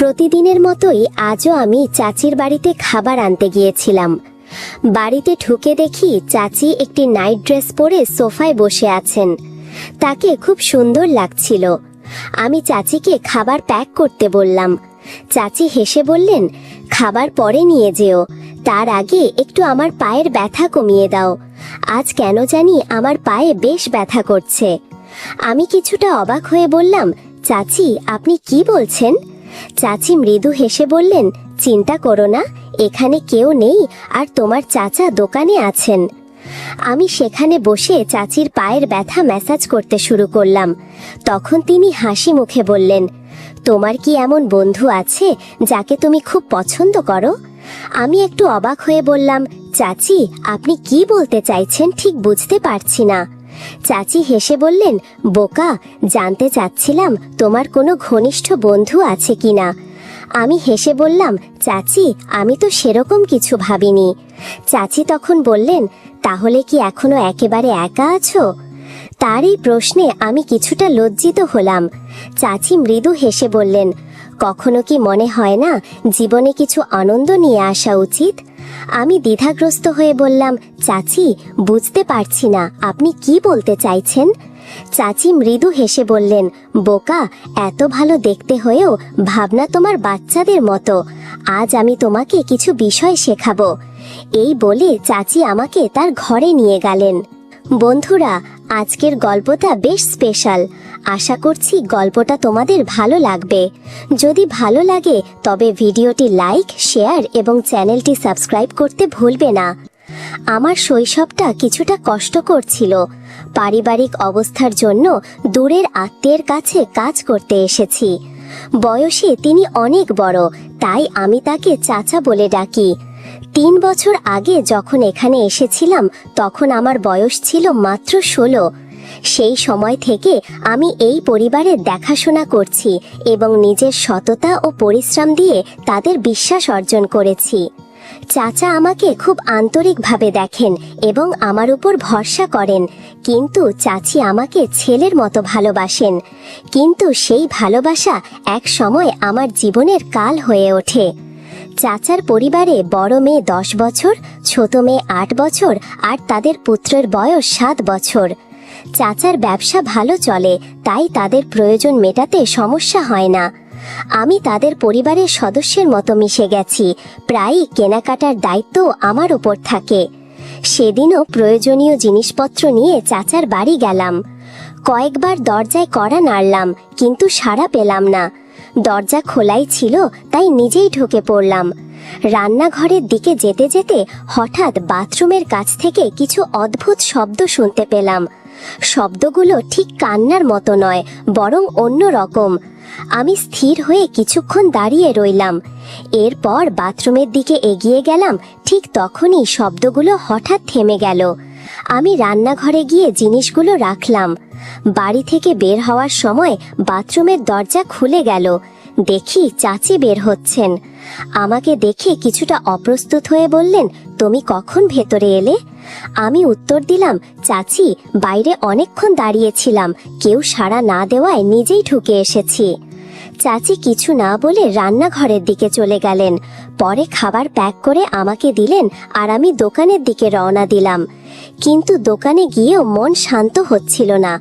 প্রতিদিনের মতোই আজও আমি চাচির বাড়িতে খাবার আনতে গিয়েছিলাম। বাড়িতে ঢুকে দেখি চাচি একটি নাইট ড্রেস পরে সোফায় বসে আছেন। তাকে খুব সুন্দর লাগছিল। আমি চাচিকে খাবার প্যাক করতে বললাম। চাচি হেসে বললেন, খাবার পরে নিয়ে যেও, তার আগে একটু আমার পায়ের ব্যথা কমিয়ে দাও। আজ কেন জানি আমার পায়ে বেশ ব্যথা করছে। আমি কিছুটা অবাক হয়ে বললাম, চাচি, আপনি কি বলছেন? চাচি মৃদু হেসে বললেন, চিন্তা করো না, এখানে কেউ নেই আর তোমার চাচা দোকানে আছেন। আমি সেখানে বসে চাচির পায়ের ব্যথা ম্যাসাজ করতে শুরু করলাম। তখন তিনি হাসি মুখে বললেন, তোমার কি এমন বন্ধু আছে যাকে তুমি খুব পছন্দ করো? আমি একটু অবাক হয়ে বললাম, চাচি, আপনি কি বলতে চাইছেন ঠিক বুঝতে পারছি না। চাচি হেসে বললেন, বোকা, জানতে চাচ্ছিলাম তোমার কোনো ঘনিষ্ঠ বন্ধু আছে কি না আমি হেসে বললাম, চাচি, আমি তো সেরকম কিছু ভাবিনি। চাচি তখন বললেন, তাহলে কি এখনও একেবারে একা আছো? তার এই প্রশ্নে আমি কিছুটা লজ্জিত হলাম। চাচি মৃদু হেসে বললেন কখনো কি মনে হয় না জীবনে কিছু আনন্দ নিয়ে আসা উচিত? আমি দ্বিধাগ্রস্ত হয়ে বললাম, চাচি, বুঝতে পারছি না, আপনি কি বলতে চাইছেন? চাচি মৃদু হেসে বললেন, বোকা, এত ভালো দেখতে হয়েও ভাবনা তোমার বাচ্চাদের মতো। আজ আমি তোমাকে কিছু বিষয় শেখাবো। এই বলে চাচি আমাকে তার ঘরে নিয়ে গেলেন। বন্ধুরা, আজকের গল্পটা বেশ স্পেশাল আশা করছি গল্পটা তোমাদের ভালো লাগবে। যদি ভালো লাগে, তবে ভিডিওটি লাইক, শেয়ার এবং চ্যানেলটি সাবস্ক্রাইব করতে ভুলবে না। আমার শৈশবটা কিছুটা কষ্টকর ছিল পারিবারিক অবস্থার জন্য দূরের আত্মীয়ের কাছে কাজ করতে এসেছি। বয়সে তিনি অনেক বড়, তাই আমি তাকে চাচা বলে ডাকি। তিন বছর আগে যখন এখানে এসেছিলাম, তখন আমার বয়স ছিল মাত্র ষোলো। সেই সময় থেকে আমি এই পরিবারের দেখাশোনা করছি এবং নিজের সততা ও পরিশ্রম দিয়ে তাদের বিশ্বাস অর্জন করেছি। চাচা আমাকে খুব আন্তরিকভাবে দেখেন এবং আমার উপর ভরসা করেন, কিন্তু চাচি আমাকে ছেলের মতো ভালোবাসেন। কিন্তু সেই ভালোবাসা এক সময় আমার জীবনের কাল হয়ে ওঠে। চাচার পরিবারে বড় মেয়ে দশ বছর, ছোট মেয়ে আট বছর আর তাদের পুত্রের বয়স সাত বছর। চাচার ব্যবসা ভালো চলে, তাই তাদের প্রয়োজন মেটাতে সমস্যা হয় না। আমি তাদের পরিবারের সদস্যের মতো মিশে গেছি, প্রায়ই কেনাকাটার দায়িত্ব আমার ওপর থাকে। সেদিনও প্রয়োজনীয় জিনিসপত্র নিয়ে চাচার বাড়ি গেলাম। কয়েকবার দরজায় কড়া নাড়লাম, কিন্তু সাড়া পেলাম না। দরজা খোলাই ছিল, তাই নিজেই ঢুকে পড়লাম। রান্নাঘরের দিকে যেতে যেতে হঠাৎ বাথরুমের কাছ থেকে কিছু অদ্ভুত শব্দ শুনতে পেলাম। শব্দগুলো ঠিক কান্নার মতো নয়, বরং অন্য রকম আমি স্থির হয়ে কিছুক্ষণ দাঁড়িয়ে রইলাম। এরপর বাথরুমের দিকে এগিয়ে গেলাম, ঠিক তখনই শব্দগুলো হঠাৎ থেমে গেল। আমি রান্নাঘরে গিয়ে জিনিসগুলো রাখলাম। বাড়ি থেকে বের হওয়ার সময় বাথরুমের দরজা খুলে গেল। দেখি চাচি বের হচ্ছেন। আমাকে দেখে কিছুটা অপ্রস্তুত হয়ে বললেন, তুমি কখন ভেতরে এলে? আমি উত্তর দিলাম, চাচি, বাইরে অনেকক্ষণ দাঁড়িয়েছিলাম, কেউ সাড়া না দেওয়ায় নিজেই ঢুকে এসেছি। চাচি কিছু না বলে রান্নাঘরের দিকে চলে গেলেন। পরে খাবার প্যাক করে আমাকে দিলেন আর আমি দোকানের দিকে রওনা দিলাম। কিন্তু দোকানে গিয়েও মন শান্ত হচ্ছিল না।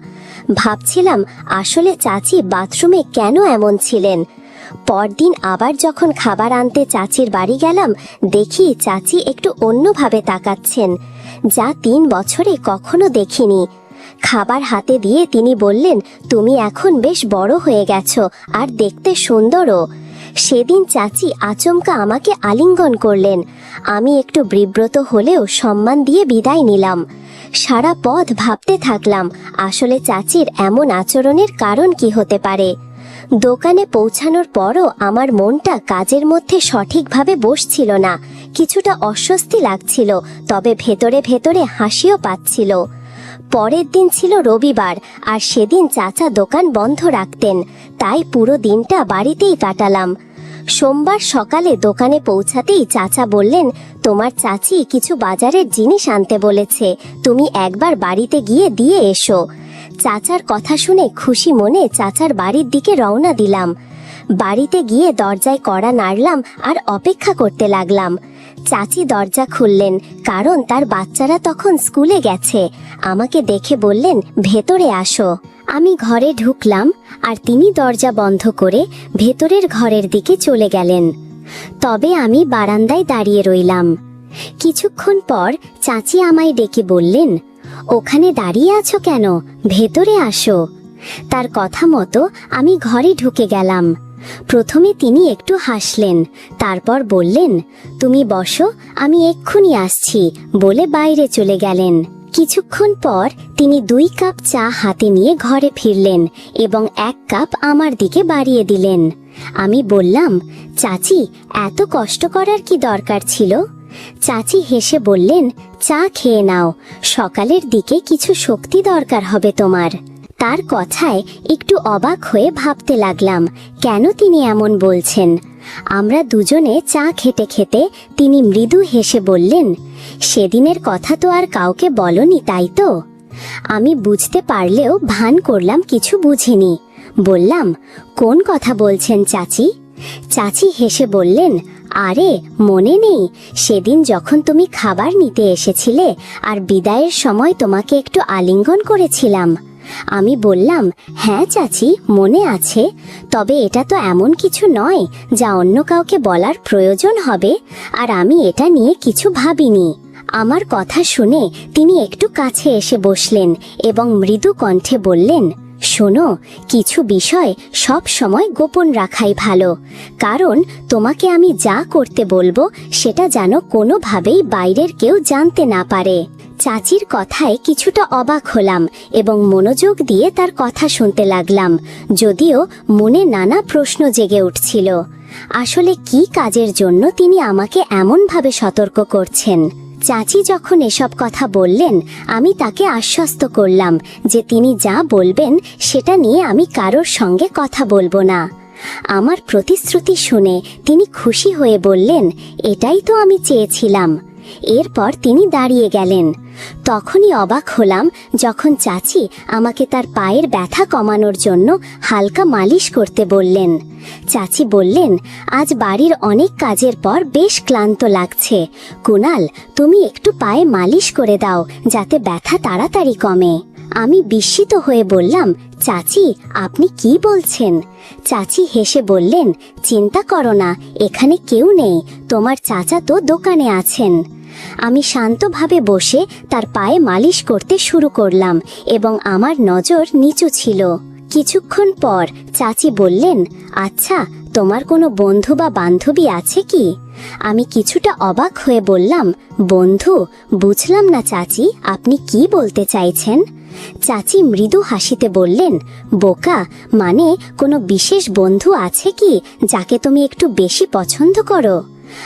ভাবছিলাম, আসলে চাচি বাথরুমে কেন এমন ছিলেন? পরদিন আবার যখন খাবার আনতে চাচির বাড়ি গেলাম, দেখি চাচি একটু অন্যভাবে তাকাচ্ছেন, যা তিন বছরে কখনো দেখিনি। খাবার হাতে দিয়ে তিনি বললেন, তুমি এখন বেশ বড় হয়ে গেছো আর দেখতে সুন্দরও। সেদিন চাচি আচমকা আমাকে আলিঙ্গন করলেন। আমি একটু বিব্রত হলেও সম্মান দিয়ে বিদায় নিলাম। সারা পথ ভাবতে থাকলাম, আসলে চাচির এমন আচরণের কারণ কি হতে পারে? দোকানে পৌঁছানোর পরও আমার মনটা কাজের মধ্যে সঠিকভাবে বসছিল না। কিছুটা অস্বস্তি লাগছিল, তবে ভেতরে ভেতরে হাসিও পাচ্ছিল। পরের দিন ছিল রবিবার, আর সেদিন চাচা দোকান বন্ধ রাখতেন, তাই পুরো দিনটা বাড়িতেই কাটালাম। সোমবার সকালে দোকানে পৌঁছাতেই চাচা বললেন, তোমার চাচি কিছু বাজারের জিনিস আনতে বলেছে, তুমি একবার বাড়িতে গিয়ে দিয়ে এসো। চাচার কথা শুনে খুশি মনে চাচার বাড়ির দিকে রওনা দিলাম। বাড়িতে গিয়ে দরজায় কড়া নাড়লাম আর অপেক্ষা করতে লাগলাম। চাচি দরজা খুললেন, কারণ তার বাচ্চারা তখন স্কুলে গেছে। আমাকে দেখে বললেন, ভেতরে আসো। আমি ঘরে ঢুকলাম আর তিনি দরজা বন্ধ করে ভেতরের ঘরের দিকে চলে গেলেন। তবে আমি বারান্দায় দাঁড়িয়ে রইলাম। কিছুক্ষণ পর চাচি আমায় ডেকে বললেন ওখানে দাঁড়িয়ে আছো কেন? ভেতরে আসো। তার কথা মতো আমি ঘরে ঢুকে গেলাম। প্রথমে তিনি একটু হাসলেন, তারপর বললেন, তুমি বসো, আমি এক্ষুনি আসছি, বলে বাইরে চলে গেলেন। কিছুক্ষণ পর তিনি দুই কাপ চা হাতে নিয়ে ঘরে ফিরলেন এবং এক কাপ আমার দিকে বাড়িয়ে দিলেন। আমি বললাম, চাচি, এত কষ্ট করার কি দরকার ছিল? চাচি হেসে বললেন, চা খেয়ে নাও, সকালের দিকে কিছু শক্তি দরকার হবে তোমার। তার কথায় একটু অবাক হয়ে ভাবতে লাগলাম, কেন তিনি এমন বলছেন? আমরা দুজনে চা খেতে খেতে তিনি মৃদু হেসে বললেন, সেদিনের কথা তো আর কাউকে বলনি, তাই তো? আমি বুঝতে পারলেও ভান করলাম, কিছু বুঝিনি। বললাম, কোন কথা বলছেন চাচি? চাচি হেসে বললেন আরে, মনে নেই, সেদিন যখন তুমি খাবার নিতে এসেছিলে আর বিদায়ের সময় তোমাকে একটু আলিঙ্গন করেছিলাম। আমি বললাম হ্যাঁ চাচি, মনে আছে, তবে এটা তো এমন কিছু নয় যা অন্য কাউকে বলার প্রয়োজন হবে, আর আমি এটা নিয়ে কিছু ভাবিনি। আমার কথা শুনে তিনি একটু কাছে এসে বসলেন এবং মৃদু কণ্ঠে বললেন শোনো, কিছু বিষয় সব সময় গোপন রাখাই ভালো, কারণ তোমাকে আমি যা করতে বলব সেটা যেন কোনোভাবেই বাইরের কেউ জানতে না পারে। চাচির কথায় কিছুটা অবাক হলাম এবং মনোযোগ দিয়ে তার কথা শুনতে লাগলাম, যদিও মনে নানা প্রশ্ন জেগে উঠছিল। আসলে কি কাজের জন্য তিনি আমাকে এমনভাবে সতর্ক করছেন? চাচি যখন এসব কথা বললেন, আমি তাকে আশ্বস্ত করলাম যে তিনি যা বলবেন সেটা নিয়ে আমি কারোর সঙ্গে কথা বলব না। আমার প্রতিশ্রুতি শুনে তিনি খুশি হয়ে বললেন, এটাই তো আমি চেয়েছিলাম। এরপর তিনি দাঁড়িয়ে গেলেন। তখনই অবাক হলাম যখন চাচি আমাকে তার পায়ের ব্যথা কমানোর জন্য হালকা মালিশ করতে বললেন। চাচি বললেন, আজ বাড়ির অনেক কাজের পর বেশ ক্লান্ত লাগছে। কুনাল, তুমি একটু পায়ে মালিশ করে দাও যাতে ব্যথা তাড়াতাড়ি কমে। আমি বিস্মিত হয়ে বললাম, চাচি, আপনি কি বলছেন? চাচি হেসে বললেন, চিন্তা করো না, এখানে কেউ নেই। তোমার চাচা তো দোকানে আছেন। আমি শান্তভাবে বসে তার পায়ে মালিশ করতে শুরু করলাম এবং আমার নজর নিচু ছিল। কিছুক্ষণ পর চাচি বললেন আচ্ছা তোমার কোনো বন্ধু বা বান্ধবী আছে কি? আমি কিছুটা অবাক হয়ে বললাম, বন্ধু, বুঝলাম না চাচি, আপনি কি বলতে চাইছেন? চাচি মৃদু হাসিতে বললেন, বোকা মানে কোনো বিশেষ বন্ধু আছে কি যাকে তুমি একটু বেশি পছন্দ করো?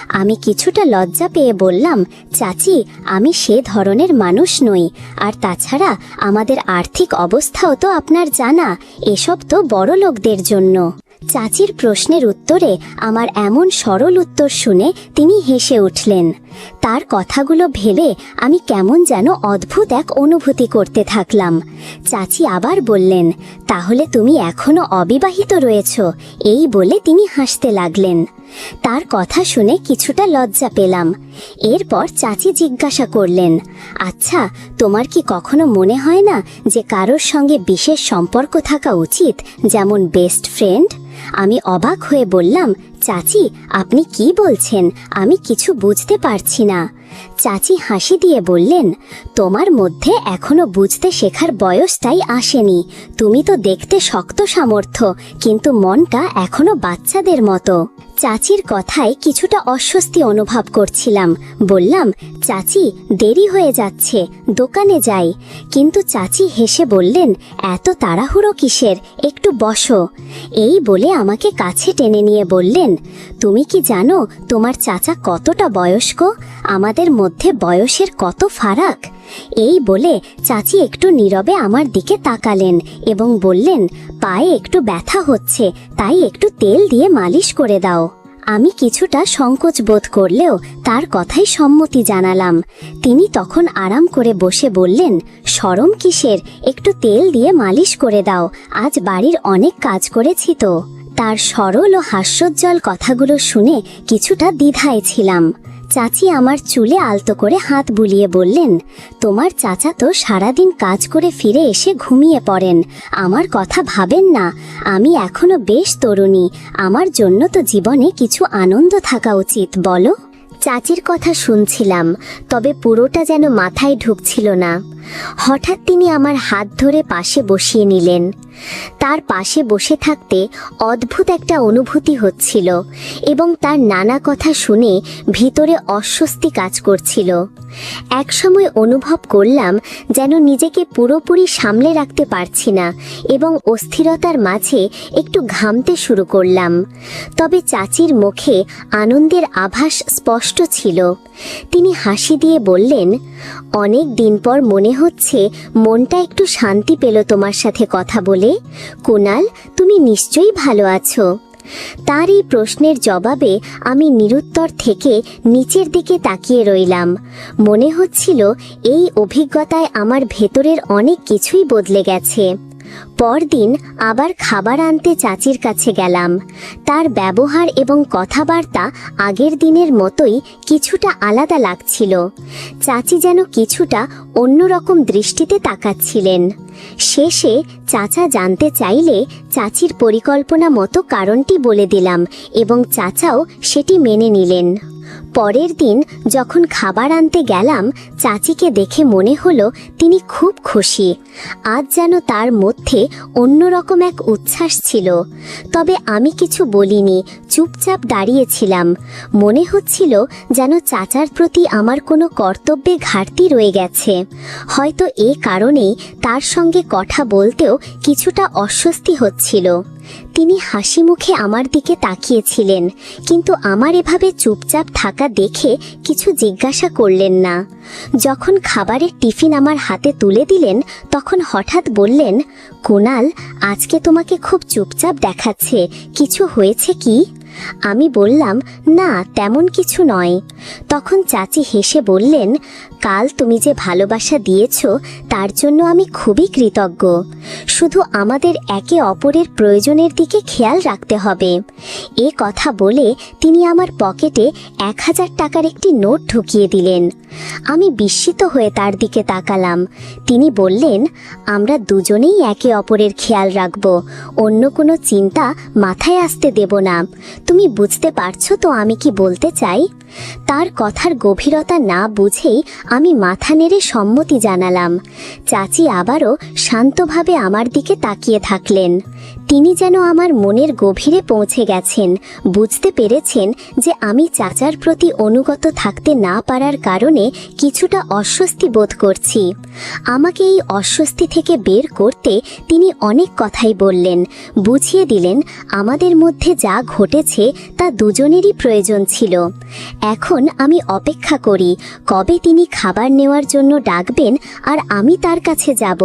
আমি কিছুটা লজ্জা পেয়ে বললাম, চাচি, আমি সে ধরনের মানুষ নই। আর তাছাড়া আমাদের আর্থিক অবস্থাও তো আপনার জানা, এসব তো বড় লোকদের জন্য। চাচির প্রশ্নের উত্তরে আমার এমন সরল উত্তর শুনে তিনি হেসে উঠলেন, তার কথাগুলো ভেবে আমি কেমন যেন অদ্ভুত এক অনুভূতি করতে থাকলাম। চাচি আবার বললেন, তাহলে তুমি এখনও অবিবাহিত রয়েছ। এই বলে তিনি হাসতে লাগলেন। তার কথা শুনে কিছুটা লজ্জা পেলাম। এরপর চাচি জিজ্ঞাসা করলেন আচ্ছা তোমার কি কখনো মনে হয় না যে কারোর সঙ্গে বিশেষ সম্পর্ক থাকা উচিত, যেমন বেস্ট ফ্রেন্ড আমি অবাক হয়ে বললাম, চাচি, আপনি কি বলছেন? আমি কিছু বুঝতে পারছি না। চাচি হাসি দিয়ে বললেন, তোমার মধ্যে এখনও বুঝতে শেখার বয়সটাই আসেনি। তুমি তো দেখতে শক্ত সামর্থ্য, কিন্তু মনটা এখনও বাচ্চাদের মতো। চাচির কথায় কিছুটা অস্বস্তি অনুভব করছিলাম। বললাম, চাচি, দেরি হয়ে যাচ্ছে, দোকানে যাই। কিন্তু চাচি হেসে বললেন, এত তাড়াহুড়ো কিসের? একটু বসো। এই বলে আমাকে কাছে টেনে নিয়ে বললেন, তুমি কি জানো তোমার চাচা কতটা বয়স্ক? আমাদের মধ্যে বয়সের কত ফারাক? এই বলে চাচি একটু নীরবে আমার দিকে তাকালেন এবং বললেন, পায়ে একটু ব্যথা হচ্ছে, তাই একটু তেল দিয়ে মালিশ করে দাও। আমি কিছুটা সংকোচ বোধ করলেও তার কথাই সম্মতি জানালাম। তিনি তখন আরাম করে বসে বললেন, সরম কিসের? একটু তেল দিয়ে মালিশ করে দাও, আজ বাড়ির অনেক কাজ করেছি তো। তার সরল ও হাস্যোজ্জ্বল কথাগুলো শুনে কিছুটা দ্বিধায় ছিলাম। চাচি আমার চুলে আলতো করে হাত বুলিয়ে বললেন, তোমার চাচা তো সারাদিন কাজ করে ফিরে এসে ঘুমিয়ে পড়েন, আমার কথা ভাবেন না, আমি এখনও বেশ তরুণী, আমার জন্য তো জীবনে কিছু আনন্দ থাকা উচিত, বলো? চাচির কথা শুনছিলাম, তবে পুরোটা যেন মাথায় ঢুকছিল না। হঠাৎ তিনি আমার হাত ধরে পাশে বসিয়ে নিলেন। তার পাশে বসে থাকতে অদ্ভুত একটা অনুভূতি হচ্ছিল এবং তার নানা কথা শুনে ভিতরে অস্বস্তি কাজ করছিল। একসময় অনুভব করলাম যেন নিজেকে পুরোপুরি সামলে রাখতে পারছি না এবং অস্থিরতার মাঝে একটু ঘামতে শুরু করলাম। তবে চাচির মুখে আনন্দের আভাস স্পষ্ট ছিল। তিনি হাসি দিয়ে বললেন, অনেক দিন পর মনে হচ্ছে, মনটা একটু শান্তি পেল তোমার সাথে কথা বলে। কুনাল, তুমি নিশ্চয়ই ভালো আছো। তার এই প্রশ্নের জবাবে আমি নিরুত্তর থেকে নিচের দিকে তাকিয়ে রইলাম। মনে হচ্ছিল, এই অভিজ্ঞতায় আমার ভেতরের অনেক কিছুই বদলে গেছে। পরদিন আবার খাবার আনতে চাচির কাছে গেলাম। তার ব্যবহার এবং কথাবার্তা আগের দিনের মতোই কিছুটা আলাদা লাগছিল। চাচি যেন কিছুটা অন্যরকম দৃষ্টিতে তাকাচ্ছিলেন। শেষে চাচা জানতে চাইলে চাচির পরিকল্পনা মতো কারণটি বলে দিলাম এবং চাচাও সেটি মেনে নিলেন। পরের দিন যখন খাবার আনতে গেলাম, চাচিকে দেখে মনে হলো তিনি খুব খুশি। আজ যেন তার মধ্যে অন্যরকম এক উচ্ছ্বাস ছিল। তবে আমি কিছু বলিনি, চুপচাপ দাঁড়িয়েছিলাম। মনে হচ্ছিল যেন চাচার প্রতি আমার কোনো কর্তব্যে ঘাটতি রয়ে গেছে। হয়তো এ কারণেই তার সঙ্গে কথা বলতেও কিছুটা অস্বস্তি হচ্ছিল। তিনি হাসি মুখে আমার দিকে তাকিয়েছিলেন, কিন্তু আমার এভাবে চুপচাপ থাকা দেখে কিছু জিজ্ঞাসা করলেন না। যখন খাবারের টিফিন আমার হাতে তুলে দিলেন, তখন হঠাৎ বললেন, কুনাল, আজকে তোমাকে খুব চুপচাপ দেখাচ্ছে, কিছু হয়েছে কি? আমি বললাম, না, তেমন কিছু নয়। তখন চাচি হেসে বললেন, কাল তুমি যে ভালোবাসা দিয়েছ, তার জন্য আমি খুবই কৃতজ্ঞ। শুধু আমাদের একে অপরের প্রয়োজনের দিকে খেয়াল রাখতে হবে। এ কথা বলে তিনি আমার পকেটে এক হাজার টাকার একটি নোট ঢুকিয়ে দিলেন। আমি বিস্মিত হয়ে তার দিকে তাকালাম। তিনি বললেন, আমরা দুজনেই একে অপরের খেয়াল রাখব, অন্য কোনো চিন্তা মাথায় আসতে দেব না। তুমি বুঝতে পারছ তো আমি কি বলতে চাই? তার কথার গভীরতা না বুঝেই আমি মাথা নেড়ে সম্মতি জানালাম। চাচি আবারও শান্তভাবে আমার দিকে তাকিয়ে থাকলেন। তিনি যেন আমার মনের গভীরে পৌঁছে গেছেন। বুঝতে পেরেছেন যে আমি চাচার প্রতি অনুগত থাকতে না পারার কারণে কিছুটা অস্বস্তি বোধ করছি। আমাকে এই অস্বস্তি থেকে বের করতে তিনি অনেক কথাই বললেন। বুঝিয়ে দিলেন, আমাদের মধ্যে যা ঘটেছে তা দুজনেরই প্রয়োজন ছিল। এখন আমি অপেক্ষা করি, কবে তিনি খাবার নেওয়ার জন্য ডাকবেন আর আমি তার কাছে যাব।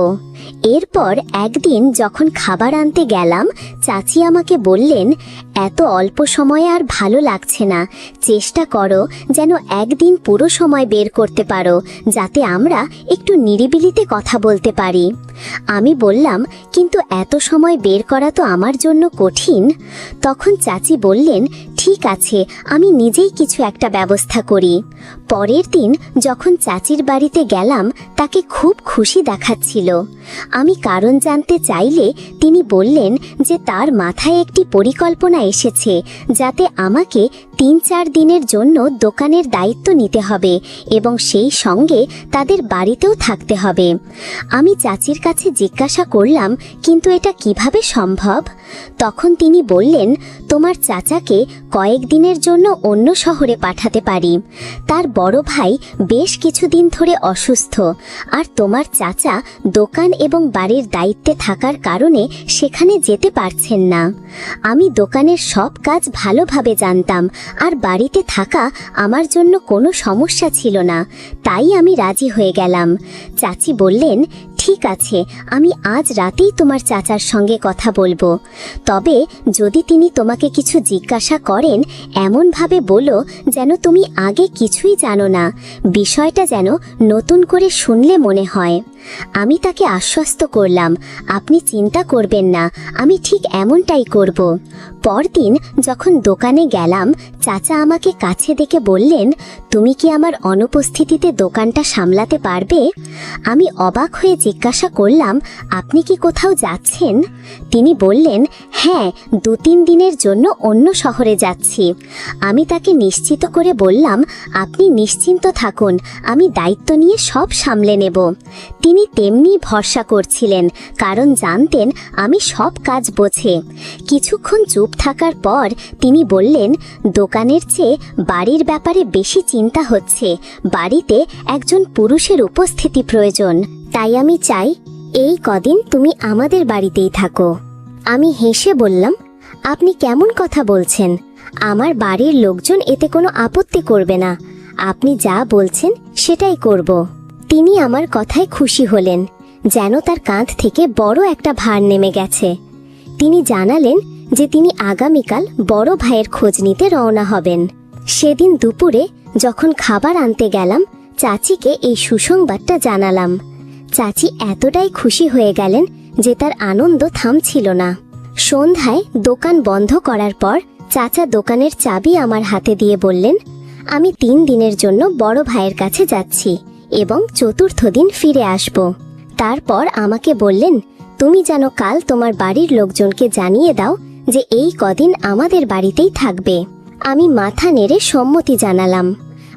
এরপর একদিন যখন খাবার আনতে গেলাম চাচি আমাকে বললেন, এত অল্প সময়ে আর ভালো লাগছে না। চেষ্টা করো যেন একদিন পুরো সময় বের করতে পারো, যাতে আমরা একটু নিরিবিলিতে কথা বলতে পারি। আমি বললাম, কিন্তু এত সময় বের করা তো আমার জন্য কঠিন। তখন চাচি বললেন, ঠিক আছে, আমি নিজেই কিছু একটা ব্যবস্থা করি। পরের দিন যখন চাচির বাড়িতে গেলাম, তাকে খুব খুশি দেখাচ্ছিল। আমি কারণ জানতে চাইলে তিনি বললেন যে তার মাথায় একটি পরিকল্পনা এসেছে, যাতে আমাকে তিন চার দিনের জন্য দোকানের দায়িত্ব নিতে হবে এবং সেই সঙ্গে তাদের বাড়িতেও থাকতে হবে। আমি চাচির কাছে জিজ্ঞাসা করলাম, কিন্তু এটা কীভাবে সম্ভব? তখন তিনি বললেন, তোমার চাচাকে কয়েকদিনের জন্য অন্য শহরে পাঠাতে পারি। তার বড় ভাই বেশ কিছুদিন ধরে অসুস্থ, আর তোমার চাচা দোকান এবং বাড়ির দায়িত্বে থাকার কারণে সেখানে যেতে পারছেন না। আমি দোকানের সব কাজ ভালোভাবে জানতাম আর বাড়িতে থাকা আমার জন্য কোনো সমস্যা ছিল না। তাই আমি রাজি হয়ে গেলাম। চাচি বললেন, ঠিক আছে, আমি আজ রাতেই তোমার চাচার সঙ্গে কথা বলব। তবে যদি তিনি তোমাকে কিছু জিজ্ঞাসা করেন, এমনভাবে বলো যেন তুমি আগে কিছুই জানো না। বিষয়টা যেন নতুন করে শুনলে মনে হয়। আমি তাকে আশ্বস্ত করলাম, আপনি চিন্তা করবেন না, আমি ঠিক এমনটাই করব। পরদিন যখন দোকানে গেলাম, চাচা আমাকে কাছে দেখে বললেন, তুমি কি আমার অনুপস্থিতিতে দোকানটা সামলাতে পারবে? আমি অবাক হয়ে জিজ্ঞাসা করলাম, আপনি কি কোথাও যাচ্ছেন? তিনি বললেন হ্যাঁ দু তিন দিনের জন্য অন্য শহরে যাচ্ছি। আমি তাকে নিশ্চিত করে বললাম, আপনি নিশ্চিন্ত থাকুন, আমি দায়িত্ব নিয়ে সব সামলে নেব। তিনি তেমনি ভরসা করছিলেন, কারণ জানতেন আমি সব কাজ বোঝে। কিছুক্ষণ চুপ থাকার পর তিনি বললেন, দোকানের চেয়ে বাড়ির ব্যাপারে বেশি চিন্তা হচ্ছে। বাড়িতে একজন পুরুষের উপস্থিতি প্রয়োজন। তাই আমি চাই এই কদিন তুমি আমাদের বাড়িতেই থাকো। আমি হেসে বললাম, আপনি কেমন কথা বলছেন? আমার বাড়ির লোকজন এতে কোনো আপত্তি করবে না। আপনি যা বলছেন, সেটাই করব। তিনি আমার কথায় খুশি হলেন, যেন তার কাঁধ থেকে বড় একটা ভার নেমে গেছে। তিনি জানালেন যে তিনি আগামীকাল বড় ভাইয়ের খোঁজ নিতে রওনা হবেন। সেদিন দুপুরে যখন খাবার আনতে গেলাম, চাচিকে এই সুসংবাদটা জানালাম। চাচি এতটাই খুশি হয়ে গেলেন যে তার আনন্দ থামছিল না। সন্ধ্যায় দোকান বন্ধ করার পর চাচা দোকানের চাবি আমার হাতে দিয়ে বললেন, আমি তিন দিনের জন্য বড় ভাইয়ের কাছে যাচ্ছি এবং চতুর্থ দিন ফিরে আসব। তারপর আমাকে বললেন, তুমি যেন কাল তোমার বাড়ির লোকজনকে জানিয়ে দাও যে এই কদিন আমাদের বাড়িতেই থাকবে। আমি মাথা নেড়ে সম্মতি জানালাম।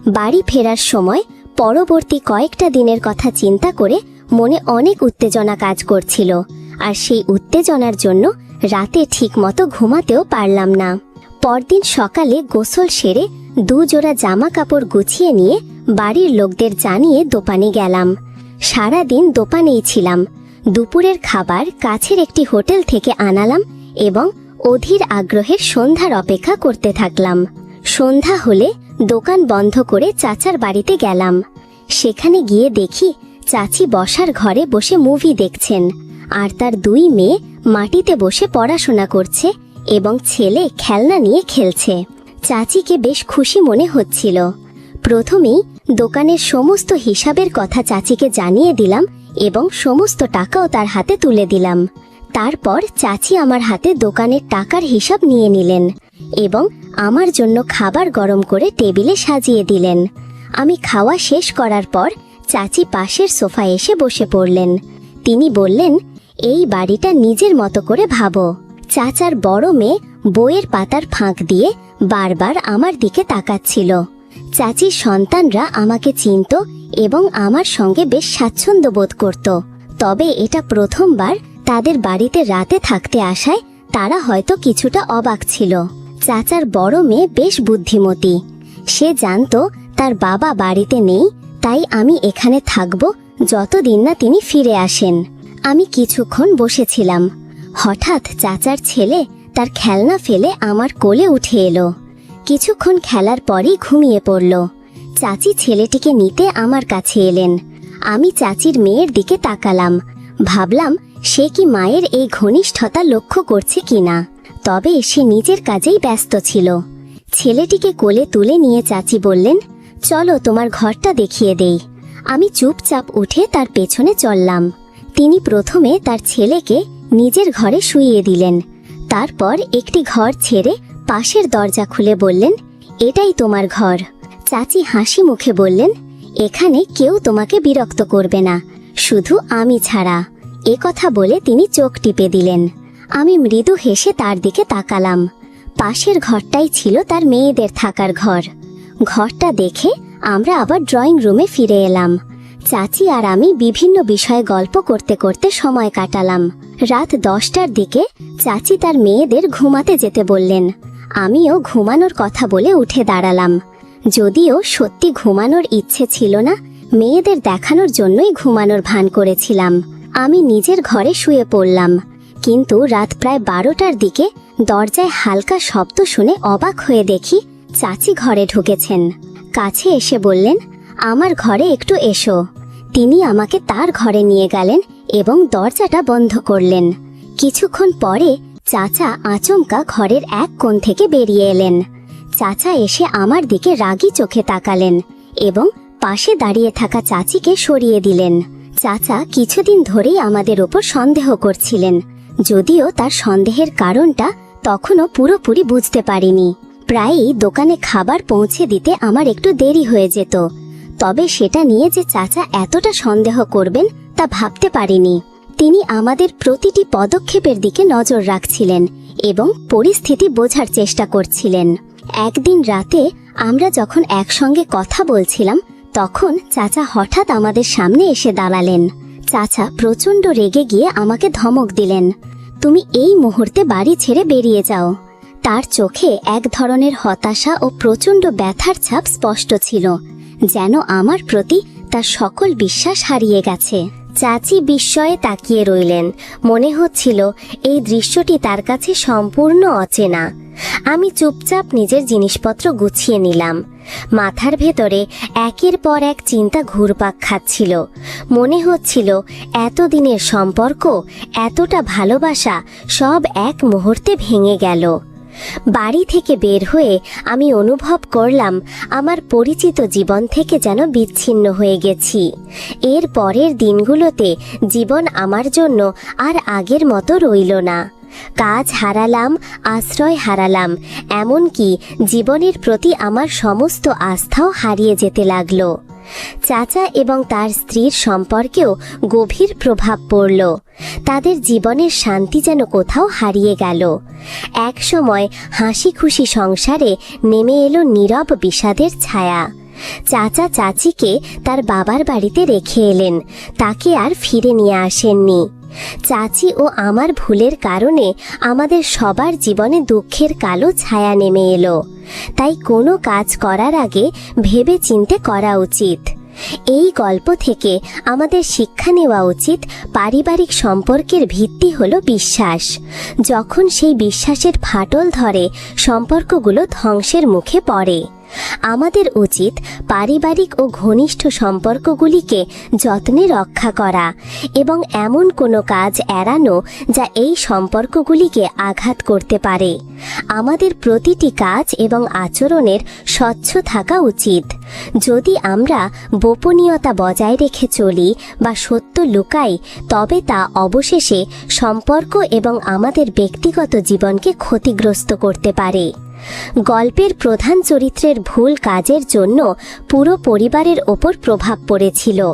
বাড়ি ফেরার সময় পরবর্তী কয়েকটা দিনের কথা চিন্তা করে মনে অনেক উত্তেজনা কাজ করছিল, আর সেই উত্তেজনার জন্য রাতে ঠিকমতো ঘুমাতেও পারলাম না। পরদিন সকালে গোসল সেরে দু জোড়া জামা কাপড় গুছিয়ে নিয়ে বাড়ির লোকদের জানিয়ে দোপানে গেলাম। সারাদিন দোপানেই ছিলাম। দুপুরের খাবার কাছের একটি হোটেল থেকে আনালাম এবং অধীর আগ্রহের সন্ধ্যার অপেক্ষা করতে থাকলাম। সন্ধ্যা হলে দোকান বন্ধ করে চাচার বাড়িতে গেলাম। সেখানে গিয়ে দেখি চাচি বসার ঘরে বসে মুভি দেখছেন। আর তার দুই মেয়ে মাটিতে বসে পড়াশোনা করছে এবং ছেলে খেলনা নিয়ে খেলছে। চাচিকে বেশ খুশি মনে হচ্ছিল। প্রথমেই দোকানের সমস্ত হিসাবের কথা চাচিকে জানিয়ে দিলাম এবং সমস্ত টাকাও তার হাতে তুলে দিলাম। তারপর চাচি আমার হাতে দোকানের টাকার হিসাব নিয়ে নিলেন এবং আমার জন্য খাবার গরম করে টেবিলে সাজিয়ে দিলেন। আমি খাওয়া শেষ করার পর চাচি পাশের সোফায় এসে বসে পড়লেন। তিনি বললেন, এই বাড়িটা নিজের মতো করে ভাবো। চাচার বড় মেয়ে বইয়ের পাতার ফাঁক দিয়ে বারবার আমার দিকে তাকাচ্ছিল। চাচির সন্তানরা আমাকে চিনত এবং আমার সঙ্গে বেশ স্বাচ্ছন্দ্য বোধ করত। তবে এটা প্রথমবার তাদের বাড়িতে রাতে থাকতে আসায় তারা হয়তো কিছুটা অবাক ছিল। চাচার বড় মেয়ে বেশ বুদ্ধিমতী। সে জানতো তার বাবা বাড়িতে নেই তাই আমি এখানে থাকব যতদিন না তিনি ফিরে আসেন। আমি কিছুক্ষণ বসেছিলাম। হঠাৎ চাচার ছেলে তার খেলনা ফেলে আমার কোলে উঠে এলো। কিছুক্ষণ খেলার পরই ঘুমিয়ে পড়ল। চাচি ছেলেটিকে নিতে আমার কাছে এলেন। আমি চাচির মেয়ের দিকে তাকালাম। ভাবলাম, সে কি মায়ের এই ঘনিষ্ঠতা লক্ষ্য করছে কিনা? তবে সে নিজের কাজেই ব্যস্ত ছিল। ছেলেটিকে কোলে তুলে নিয়ে চাচি বললেন চলো তোমার ঘরটা দেখিয়ে দেই। আমি চুপচাপ উঠে তার পেছনে চললাম। তিনি প্রথমে তার ছেলেকে নিজের ঘরে শুইয়ে দিলেন। তারপর একটি ঘর ছেড়ে পাশের দরজা খুলে বললেন, এটাই তোমার ঘর। চাচি হাসি মুখে বললেন, এখানে কেউ তোমাকে বিরক্ত করবে না। শুধু আমি ছাড়া। এ কথা বলে তিনি চোখ টিপে দিলেন। আমি মৃদু হেসে তার দিকে তাকালাম। পাশের ঘরটাই ছিল তার মেয়েদের থাকার ঘর। ঘরটা দেখে আমরা আবার ড্রয়িং রুমে ফিরে এলাম। চাচি আর আমি বিভিন্ন বিষয়ে গল্প করতে করতে সময় কাটালাম। রাত দশটার দিকে চাচি তার মেয়েদের ঘুমাতে যেতে বললেন। আমিও ঘুমানোর কথা বলে উঠে দাঁড়ালাম। যদিও সত্যি ঘুমানোর ইচ্ছে ছিল না, মেয়েদের দেখানোর জন্যই ঘুমানোর ভান করেছিলাম। আমি নিজের ঘরে শুয়ে পড়লাম, কিন্তু রাত প্রায় বারোটার দিকে দরজায় হালকা শব্দ শুনে অবাক হয়ে দেখি চাচি ঘরে ঢুকেছেন। কাছে এসে বললেন, আমার ঘরে একটু এসো। তিনি আমাকে তার ঘরে নিয়ে গেলেন এবং দরজাটা বন্ধ করলেন। কিছুক্ষণ পরে চাচা আচমকা ঘরের এক কোণ থেকে বেরিয়ে এলেন। চাচা এসে আমার দিকে রাগী চোখে তাকালেন এবং পাশে দাঁড়িয়ে থাকা চাচিকে সরিয়ে দিলেন। চাচা কিছুদিন ধরেই আমাদের ওপর সন্দেহ করছিলেন, যদিও তার সন্দেহের কারণটা তখনও পুরোপুরি বুঝতে পারিনি। প্রায়ই দোকানে খাবার পৌঁছে দিতে আমার একটু দেরি হয়ে যেত। তবে সেটা নিয়ে যে চাচা এতটা সন্দেহ করবেন তা ভাবতে পারিনি। তিনি আমাদের প্রতিটি পদক্ষেপের দিকে নজর রাখছিলেন এবং পরিস্থিতি বোঝার চেষ্টা করছিলেন। একদিন রাতে আমরা যখন একসঙ্গে কথা বলছিলাম, তখন চাচা হঠাৎ আমাদের সামনে এসে দাঁড়ালেন। চাচা প্রচণ্ড রেগে গিয়ে আমাকে ধমক দিলেন, তুমি এই মুহূর্তে বাড়ি ছেড়ে বেরিয়ে যাও। তার চোখে এক ধরনের হতাশা ও প্রচণ্ড ব্যথার ছাপ স্পষ্ট ছিল, যেন আমার প্রতি তার সকল বিশ্বাস হারিয়ে গেছে। চাচি বিস্ময়ে তাকিয়ে রইলেন। মনে হচ্ছিল, এই দৃশ্যটি তার কাছে সম্পূর্ণ অচেনা। আমি চুপচাপ নিজের জিনিসপত্র গুছিয়ে নিলাম। মাথার ভেতরে একের পর এক চিন্তা ঘুরপাক খাচ্ছিল। মনে হচ্ছিল, এতদিনের সম্পর্ক, এতটা ভালোবাসা সব এক মুহূর্তে ভেঙে গেল। বাড়ি থেকে বের হয়ে আমি অনুভব করলাম আমার পরিচিত জীবন থেকে যেন বিচ্ছিন্ন হয়ে গেছি। এর পরের দিনগুলোতে জীবন আমার জন্য আর আগের মতো রইল না। কাজ হারালাম, আশ্রয় হারালাম, এমনকি জীবনের প্রতি আমার সমস্ত আস্থাও হারিয়ে যেতে লাগল। চাচা এবং তার স্ত্রীর সম্পর্কেও গভীর প্রভাব পড়ল। তাদের জীবনের শান্তি যেন কোথাও হারিয়ে গেল। এক সময় হাসি খুশি সংসারে নেমে এলো নীরব বিষাদের ছায়া। চাচা চাচিকে তার বাবার বাড়িতে রেখে এলেন, তাকে আর ফিরে নিয়ে আসেননি। চাচি ও আমার ভুলের কারণে আমাদের সবার জীবনে দুঃখের কালো ছায়া নেমে এলো। তাই কোনো কাজ করার আগে ভেবে চিনতে করা উচিত। এই গল্প থেকে আমাদের শিক্ষা নেওয়া উচিত পারিবারিক সম্পর্কের ভিত্তি হলো বিশ্বাস। যখন সেই বিশ্বাসের ফাটল ধরে, সম্পর্কগুলো ধ্বংসের মুখে পড়ে। আমাদের উচিত পারিবারিক ও ঘনিষ্ঠ সম্পর্কগুলিকে যত্নে রক্ষা করা এবং এমন কোনো কাজ এড়ানো যা এই সম্পর্কগুলিকে আঘাত করতে পারে। আমাদের প্রতিটি কাজ এবং আচরণের স্বচ্ছ থাকা উচিত। যদি আমরা গোপনীয়তা বজায় রেখে চলি বা সত্য লুকাই, তবে তা অবশেষে সম্পর্ক এবং আমাদের ব্যক্তিগত জীবনকে ক্ষতিগ্রস্ত করতে পারে। গল্পের প্রধান চরিত্রের ভুল কাজের জন্য পুরো পরিবারের ওপর প্রভাব পড়েছিল।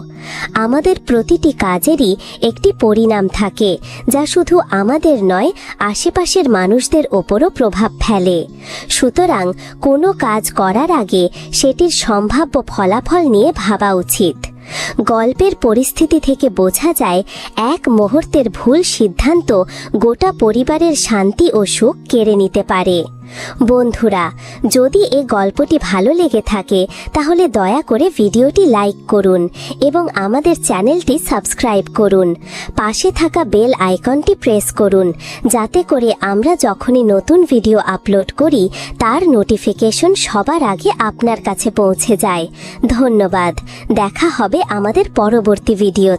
আমাদের প্রতিটি কাজেরই একটি পরিণাম থাকে, যা শুধু আমাদের নয়, আশেপাশের মানুষদের ওপরও প্রভাব ফেলে। সুতরাং কোনো কাজ করার আগে সেটির সম্ভাব্য ফলাফল নিয়ে ভাবা উচিত। গল্পের পরিস্থিতি থেকে বোঝা যায়, এক মুহূর্তের ভুল সিদ্ধান্ত গোটা পরিবারের শান্তি ও সুখ কেড়ে নিতে পারে। বন্ধুরা, যদি এই গল্পটি ভালো লেগে থাকে, তাহলে দয়া করে ভিডিওটি লাইক করুন এবং আমাদের চ্যানেলটি সাবস্ক্রাইব করুন। পাশে থাকা বেল আইকনটি প্রেস করুন, যাতে করে আমরা যখনই নতুন ভিডিও আপলোড করি, তার নোটিফিকেশন সবার আগে আপনার কাছে পৌঁছে যায়। ধন্যবাদ। দেখা হবে আমাদের পরবর্তী ভিডিও